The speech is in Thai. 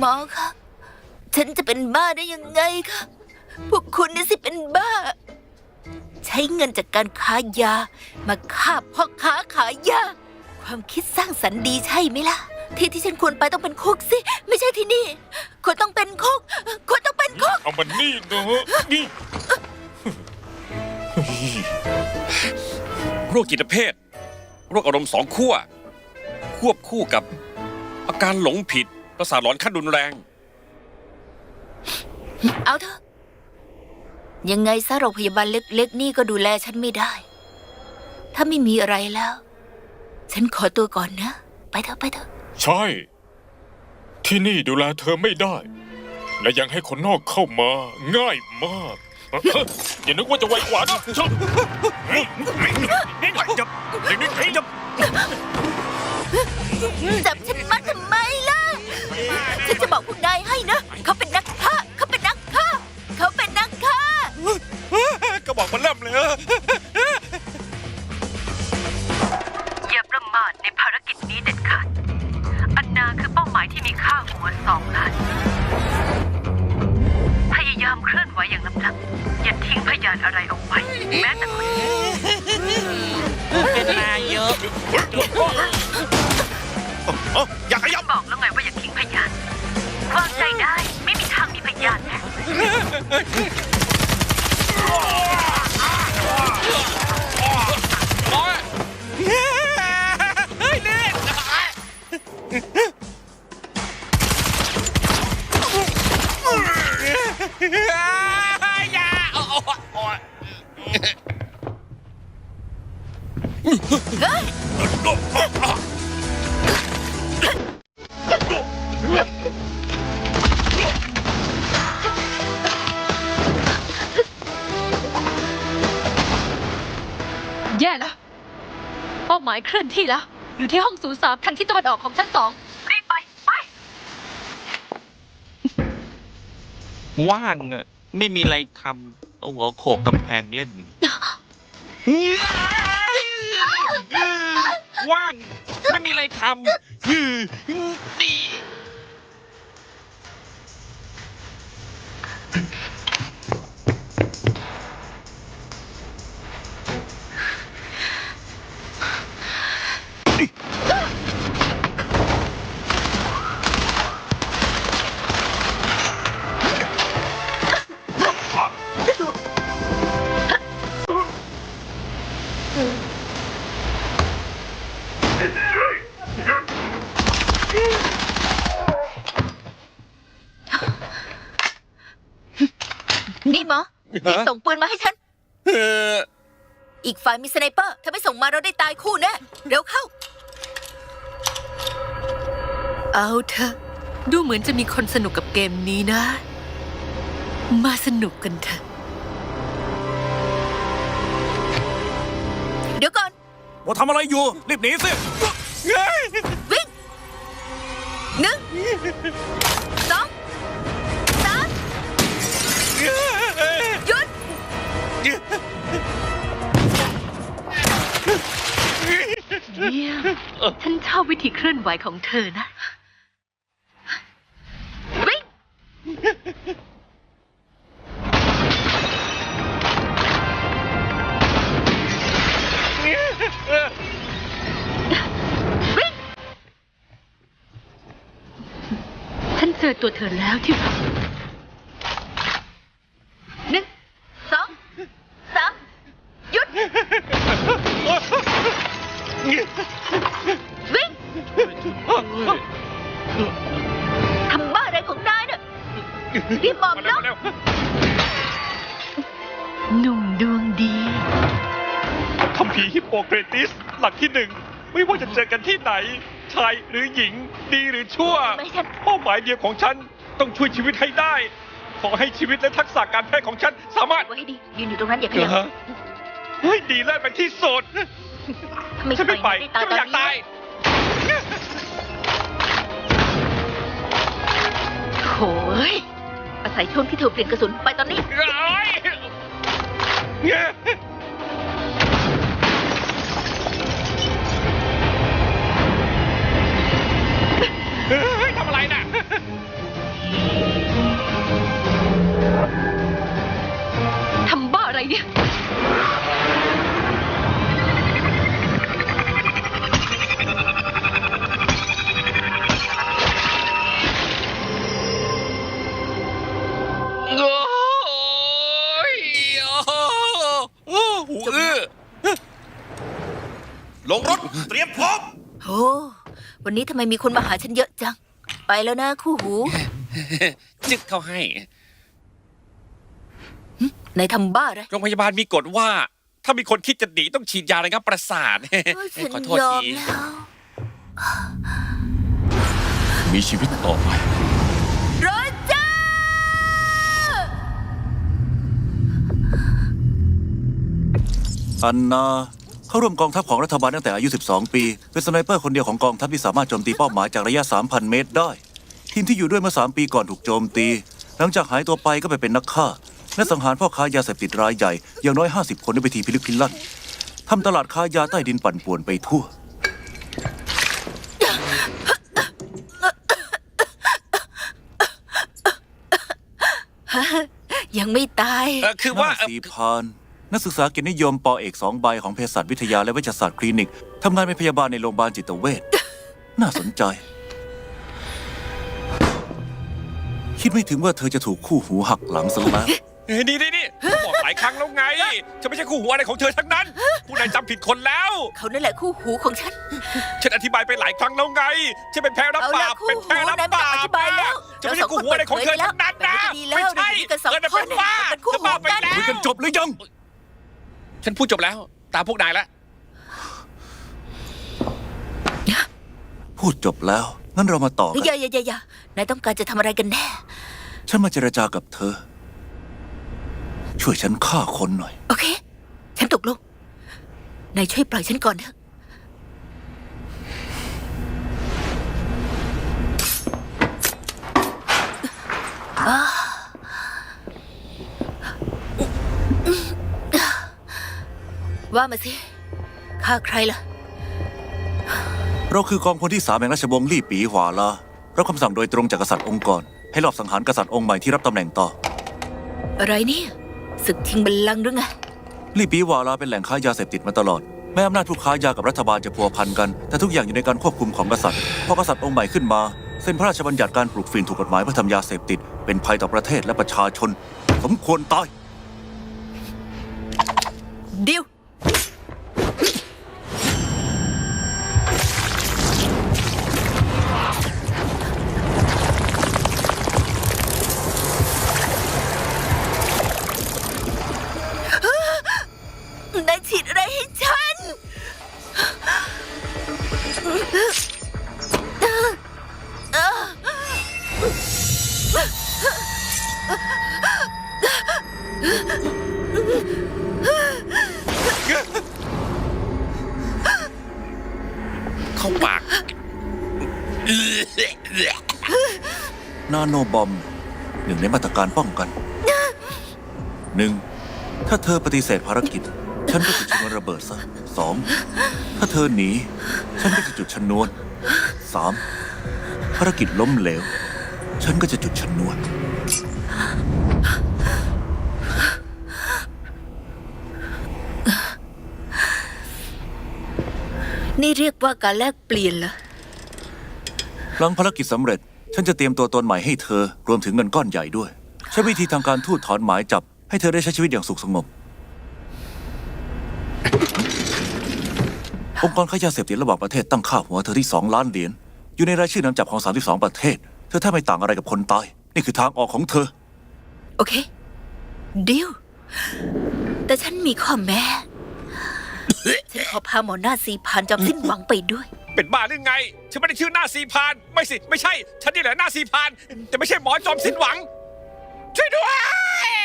หมอคะ ฉันจะเป็นบ้าได้ยังไงคะ พวกคุณนี่สิเป็นบ้า ใช้เงินจากการค้ายา มาฆ่าพ่อค้าขายยา ความคิดสร้างสรรค์ดีใช่ไหมล่ะ ที่ที่ฉันควรไปต้องเป็นคุกสิ ไม่ใช่ที่นี่ ควรต้องเป็นคุก ควรต้องเป็นคุก เอามันนี่นะนี่ โรคจิตเภท โรคอารมณ์สองขั้ว ควบคู่กับอาการหลงผิด ประสาทหลอนขั้นรุนแรง เอาเถอะ ยังไงซะโรงพยาบาลเล็กๆ นี่ก็ดูแลฉันไม่ได้ ถ้าไม่มีอะไรแล้ว ฉันขอตัวก่อนนะ ไปเถอะไปเถอะ ใช่ ที่นี่ดูแลเธอไม่ได้ และยังให้คนนอกเข้ามา ง่ายมาก อย่านึกว่าจะไวกว่านะชอบ สองล้านพยายามเคลื่อนไหวอย่างลับอย่าทิ้งพยานอะไรเอาไว้ แม้แต่คนเดียวเป็นนายกอย่าขยับบอกแล้วไงว่าอย่าทิ้งพยานวางใจได้ไม่มีทางมีพยานแน่ อย่าโอ้โอ้แย่แล้วเป้าหมายเคลื่อนที่แล้ว อยู่ที่ห้องศูนย์สามทางทิศตะวันออกของชั้นสอง รีบไป ไป ว่างอะไม่มีอะไรทำเอาหัวโขกกำแพงเล่นว่าง ไม่มีอะไรทำนี่ นี่หมอรีบส่งปืนมาให้ฉันเอออีกฝ่ายมีสไนเปอร์ ถ้าไม่ส่งมาเราได้ตายคู่แน่เร็วเข้า เอาเถอะ ดูเหมือนจะมีคนสนุกกับเกมนี้นะ มาสนุกกันเถอะ เดี๋ยวก่อน ว่าทำอะไรอยู่ รีบหนีสิ วิ่งหนึ่งสองสามหยุด เนี่ยฉันชอบวิธีเคลื่อนไหวของเธอนะวิ่งฉันเจอตัวเธอแล้วที่รัก ทำบ้าอะไรของนายเนี่ยรีบบอกมาเร็น้วองมาเร็วหนุ่มดวงดี คำพีร์ฮิปโปเกรติส หลักที่หนึ่ง ไม่ว่าจะเจอกันที่ไหน ชายหรือหญิง ดีหรือชั่วไม่ฉันเป้าหมายเดียวของฉัน ต้องช่วยชีวิตให้ได้ ขอให้ชีวิตและทักษะการแพทย์ของฉันสามารถ ไว้ให้ดียืนอยู่ตรงนั้นอย่าขยับเหรอเฮ้ยดีเลิศเป็นที่สุดไม่ฉันไม่ไปตายฉันไม่อยากตอนตานี้ยโเว้ยอาศัยช่วงที่เธอเปลี่ยนกระสุนไปตอนนี้ทำอะไรน่ะ ทำบ้าอะไรเนี่ย ลงรถ เตรียมพร้อม โอ้วันนี้ทำไมมีคนมาหาฉันเยอะจัง ไปแล้วนะคู่หู จึกเข้าให้ นายทำบ้าอะไร โรงพยาบาลมีกฎว่า ถ้ามีคนคิดจะหนีต้องฉีดยาระงับประสาทเอ้ยฉันขอโทษยอมที แล้ว มีชีวิตต่อไป โรเจอร์อันนา เข้าร่วมกองทัพของรัฐบาลตั้งแต่อายุ 12 ปี เป็นสไนเปอร์คนเดียวของกองทัพที่สามารถโจมตีเป้าหมายจากระยะ 3,000 เมตรได้ ทีมที่อยู่ด้วยเมื่อ 3 ปีก่อนถูกโจมตี หลังจากหายตัวไปก็ไปเป็นนักฆ่า และสังหารพ่อค้ายาเสพติดรายใหญ่อย่างน้อย 50 คนด้วยวิธีพิลึกพิลั่นทำตลาดค้ายาใต้ดินปั่นป่วนไปทั่ว ยังไม่ตาย เออคือว่าหน้สีพาน นักศึกษาเกียรตินิยมปอเอกสองใบของเภสัชวิทยาและเวชศาสตร์คลินิกทำงานเป็นพยาบาลในโรงพยาบาลจิตเวช น่าสนใจ คิดไม่ถึงว่าเธอจะถูกคู่หูหักหลังซะแล้ว เฮ้ยนี่นี่นี่บอกหลายครั้งแล้วไง ฉันไม่ใช่คู่หัวอะไรของเธอทั้งนั้น ผู้นายจำผิดคนแล้ว เขานั่นแหละคู่หูของฉัน ฉันอธิบายไปหลายครั้งแล้วไง ฉันเป็นแพ้รับบาปเอาละเป็นแพ้รับคู่หูนายไม่ต้องบาอธิปบายแล้วจะไม่ใช่คู่หัวอะไรของเธอทั้งนั้นนะเราสองคนเปิดเผยไปแล้วไม่ใช่เราอยู่กันสองเออน่ะเป็นคนบ้าเป็นคู่หูจะบ้าไปกันแล้ว คุยกันจบหรือยัง ฉันพูดจบแล้ว ตามพวกนายแล้วพูดจบแล้ว งั้นเรามาต่อเฮ้ยกัอย่านอย่าอย่าอย่านายต้องการจะทำอะไรกันแน่ ฉันมาเจรจากับเธอ ช่วยฉันฆ่าคนหน่อย โอเค ฉันตกลง นายช่วยปล่อยฉันก่อนเถอะ ว่ามาสิฆ่าใครล่ะ เราคือกองพลที่สามแห่งราชวงศ์ลี่ปีหวาลารับคำสั่งโดยตรงจากกษัตริย์องค์กรให้ลอบสังหารกษัตริย์องค์ใหม่ที่รับตำแหน่งต่อ อะไรเนี่ยศึกชิงบัลลังก์หรือไงลี่ปีหวาลาเป็นแหล่งค้ายาเสพติดมาตลอด แม้อำนาจผู้ค้ายากับรัฐบาลจะพัวพันกัน แต่ทุกอย่างอยู่ในการควบคุมของกษัตริย์พอกษัตริย์องค์ใหม่ขึ้นมาเส้นพระราชบัญญัติการปลูกฝิ่นถูกกฎหมายเพื่อทำยาเสพติด เป็นภัยต่อประเทศและประชาชน สมควรตายดิว เข้าปาก นาโนบอม หนึ่งในมาตรการป้องกันหนึ่งถ้าเธอปฏิเสธภารกิจ ฉันก็จุดชนวนระเบิดซะสองถ้าเธอหนี ฉันก็จะจุดชนวนสามภารกิจล้มเหลว ฉันก็จะจุดชนวน นี่เรียกว่าการแลกเปลี่ยนเหรอ หลังภารกิจสำเร็จ ฉันจะเตรียมตัวตนใหม่ให้เธอ รวมถึงเงินก้อนใหญ่ด้วย ใช้วิธีทางการทูตถอนหมายจับ ให้เธอได้ใช้ชีวิตอย่างสุขสงบ องค์กรค้ายาเสพติดระหว่างประเทศตั้งค่าหัวเธอที่ 2 ล้านเหรียญ อยู่ในรายชื่อนำจับของ 32 ประเทศ เธอแทบไม่ต่างอะไรกับคนตาย นี่คือทางออกของเธอ โอเค ดิว แต่ฉันมีข้อแม้ ฉันขอพาหมอหน้าสีพานจอมสิ้นหวังไปด้วย เป็นบ้าหรือไง ฉันไม่ได้ชื่อหน้าสีพาน ไม่สิ ไม่ใช่ ฉันนี่แหละหน้าสีพาน แต่ไม่ใช่หมอจอมสิ้นหวัง ช่วยด้วย